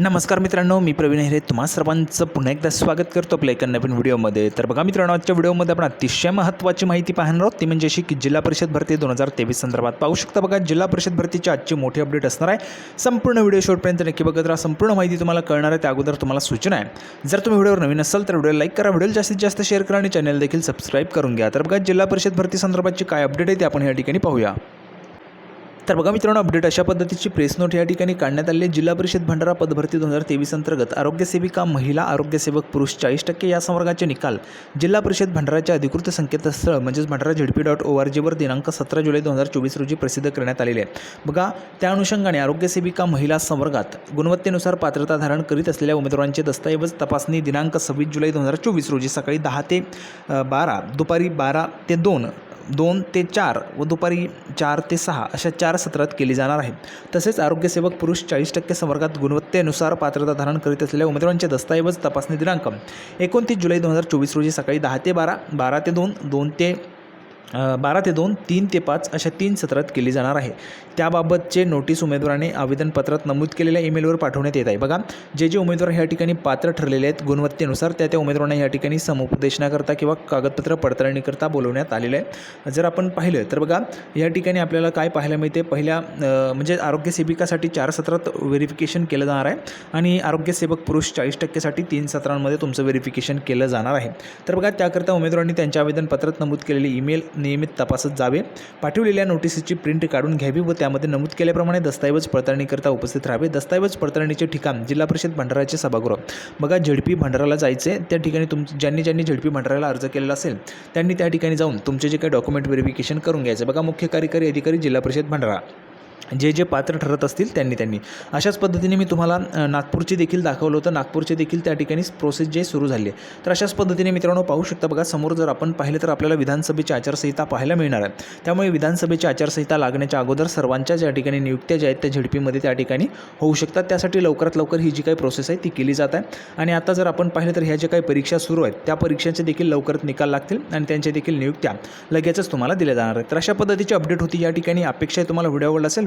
नमस्कार मित्रांनो मी प्रवीण हिरे. तुम्हा सर्वांचं पुन्हा एकदा स्वागत करतो आपल्या एका नवीन व्हिडिओमध्ये. तर बघा मित्रांनो आजच्या व्हिडिओमध्ये आपण अतिशय महत्त्वाची माहिती पाहणार आहोत. ती म्हणजे अशी की जिल्हा परिषद भरती दोन हजार तेवीस संदर्भात. पाहू शकता बघा जिल्हा परिषद भरतीची आजची मोठी अपडेट असणार आहे. संपूर्ण व्हिडिओ शेवटपर्यंत नक्की बघत राहा. संपूर्ण माहिती तुम्हाला कळणार आहे त्या अगोदर तुम्हाला सूचना आहे. जर तुम्ही व्हिडिओवर नवीन असाल तर व्हिडिओ लाईक करा व्हिडिओ जास्तीत जास्त शेअर करा आणि चॅनल देखील सबस्क्राईब करून घ्या. तर बघा जिल्हा परिषद भरती संदर्भातची काय अपडेट आहे ते आपण या ठिकाणी पाहूया. तर बघा मित्रांनो अपडेट अशा पद्धतीची प्रेस नोट या ठिकाणी काढण्यात आली जिल्हा परिषद भंडारा पदभरती दोन हजार तेवीस अंतर्गत आरोग्यसेविका महिला आरोग्यसेवक पुरुष चाळीस टक्के या संवर्गाचे निकाल. जिल्हा परिषद भंडाराच्या अधिकृत संकेतस्थळ म्हणजेच Bhandara ZP dot O R जीवर दिनांक सतरा जुलै दोन हजार चोवीस रोजी प्रसिद्ध करण्यात आलेले आहे. बघा त्या अनुषंगाने आरोग्यसेविका महिला संवर्गात गुणवत्तेनुसार पात्रता धारण करीत असलेल्या उमेदवारांचे दस्तऐवज तपासणी दिनांक सव्वीस जुलै दोन हजार चोवीस रोजी सकाळी दहा ते बारा दुपारी बारा ते दोन दोन ते चार व दुपारी चार ते सहा अशा चार सत्रात केली जाणार आहे तसेच आरोग्यसेवक पुरुष चाळीस टक्के संवर्गात गुणवत्तेनुसार पात्रता धारण करीत असलेल्या उमेदवारांचे दस्तऐवज तपासणी दिनांक एकोणतीस जुलै दोन हजार चोवीस रोजी सकाळी दहा ते बारा बारा ते दोन दोन ते बारा ते दोन तीन ते पाच अशा तीन सत्रात केली जाणार आहे. त्याबाबतचे नोटीस उमेदवाराने आवेदनपत्रात नमूद केलेल्या ईमेलवर पाठवण्यात येत आहे. बघा जे जे उमेदवार ह्या ठिकाणी पात्र ठरलेले आहेत गुणवत्तेनुसार त्या त्या उमेदवारांना या ठिकाणी समुपदेशनाकरता किंवा कागदपत्र पडताळणीकरता बोलवण्यात आलेलं आहे. जर आपण पाहिलं तर बघा या ठिकाणी आपल्याला काय पाहायला मिळते? पहिल्या म्हणजे म्हणजे आरोग्यसेविकासाठी चार सत्रात व्हेरिफिकेशन केलं जाणार आहे आणि आरोग्यसेवक पुरुष चाळीस टक्केसाठी तीन सत्रांमध्ये तुमचं व्हेरिफिकेशन केलं जाणार आहे. तर बघा त्याकरता उमेदवारांनी त्यांच्या आवेदनपत्रात नमूद केलेली ईमेल नियमित तपासत जावे. पाठवलेल्या नोटिसीची प्रिंट काढून घ्यावी व त्यामध्ये नमूद केल्याप्रमाणे दस्तऐवज पडताळणीकरता उपस्थित राहावे. दस्तऐवज पडताळणीचे ठिकाण जिल्हा परिषद भंडाराचे सभागृह. बघा झेडपी भंडाराला जायचे त्या ठिकाणी तुम ज्यांनी ज्यांनी झेडपी भंडाराला अर्ज केलेला असेल त्यांनी त्या ठिकाणी जाऊन तुमचे जे काही डॉक्युमेंट व्हेरिफिकेशन करून घ्यायचं बघा मुख्य कार्यकारी अधिकारी जिल्हा परिषद भंडारा. जे जे पात्र ठरत असतील त्यांनी त्यांनी. अशाच पद्धतीने मी तुम्हाला नागपूरचे देखील दाखवलं होतं. नागपूरचे देखील त्या ठिकाणी प्रोसेस जे सुरू झाली आहे. तर अशाच पद्धतीने मित्रांनो पाहू शकता बघा समोर जर आपण पाहिलं तर आपल्याला विधानसभेची आचारसंहिता पाहायला मिळणार आहे. त्यामुळे विधानसभेची आचारसंहिता लागण्याच्या अगोदर सर्वांच्या ज्या ठिकाणी नियुक्त्या ज्या आहेत त्या झेडपीमध्ये त्या ठिकाणी होऊ शकतात. त्यासाठी लवकरात लवकर ही जी काही प्रोसेस आहे ती केली जात आहे. आणि आता जर आपण पाहिलं तर ह्या ज्या काही परीक्षा सुरू आहेत त्या परीक्षांचे देखील लवकरच निकाल लागतील आणि त्यांच्या देखील नियुक्त्या लगेचच तुम्हाला दिल्या जाणार आहेत. तर अशा पद्धतीची अपडेट होती. या ठिकाणी अपेक्षा तुम्हाला व्हिडिओ आवडला असेल